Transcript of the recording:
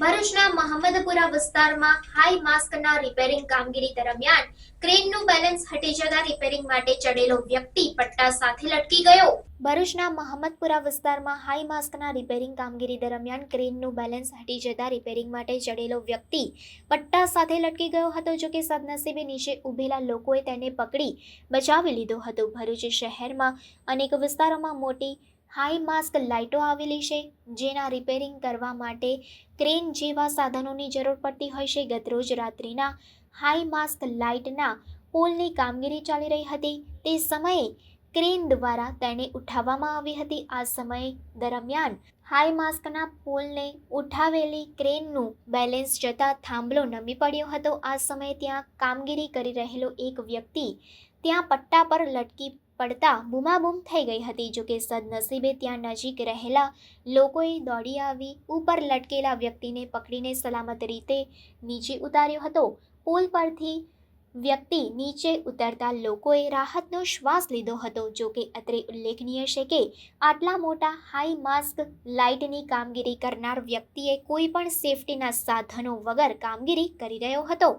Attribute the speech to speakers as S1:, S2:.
S1: ભરૂચના મહમ્મદપુરા વિસ્તારમાં high માસ્કના repairing કામગીરી દરમિયાન ક્રેનનું બેલેન્સ હટી જતા રિપેરિંગ માટે ચડેલો વ્યક્તિ પટ્ટા સાથે લટકી ગયો. ભરૂચના મહમ્મદપુરા વિસ્તારમાં હાઈ માસ્કના રિપેરિંગ કામગીરી દરમિયાન ક્રેનનું બેલેન્સ હટી જતા રિપેરિંગ માટે ચડેલો વ્યક્તિ પટ્ટા સાથે લટકી ગયો હતો, જો કે સદનસીબે નીચે ઊભેલા લોકોએ તેને પકડી બચાવી લીધો હતો. ભરૂચ શહેરમાં અનેક વિસ્તારોમાં મોટી હાઈ માસ્ક લાઇટો આવેલી છે, જેના રિપેરિંગ કરવા માટે ક્રેન જેવા સાધનોની જરૂર પડતી હોય છે. ગતરોજ રાત્રિના હાઈ માસ્ક લાઇટના પોલની કામગીરી ચાલી રહી હતી. તે સમયે ક્રેન દ્વારા તેને ઉઠાવવામાં આવી હતી. આ સમય દરમિયાન હાઈ માસ્કના પોલને ઉઠાવેલી ક્રેનનું બેલેન્સ જતાં થાંભલો નમી પડ્યો હતો. આ સમયે ત્યાં કામગીરી કરી રહેલો એક વ્યક્તિ ત્યાં પટ્ટા પર લટકી પડતા બૂમાબૂમ થઈ ગઈ હતી. જોકે સદનસીબે ત્યાં નજીક રહેલા લોકોએ દોડી આવી, ઉપર લટકેલા વ્યક્તિને પકડીને સલામત રીતે નીચે ઉતાર્યો હતો. પુલ પરથી વ્યક્તિ નીચે ઉતરતા લોકોએ રાહતનો શ્વાસ લીધો હતો. જોકે અત્રે ઉલ્લેખનીય છે કે આટલા મોટા હાઈ માસ્ક લાઇટની કામગીરી કરનાર વ્યક્તિએ કોઈ પણ સેફટીના સાધનો વગર કામગીરી કરી રહ્યો હતો.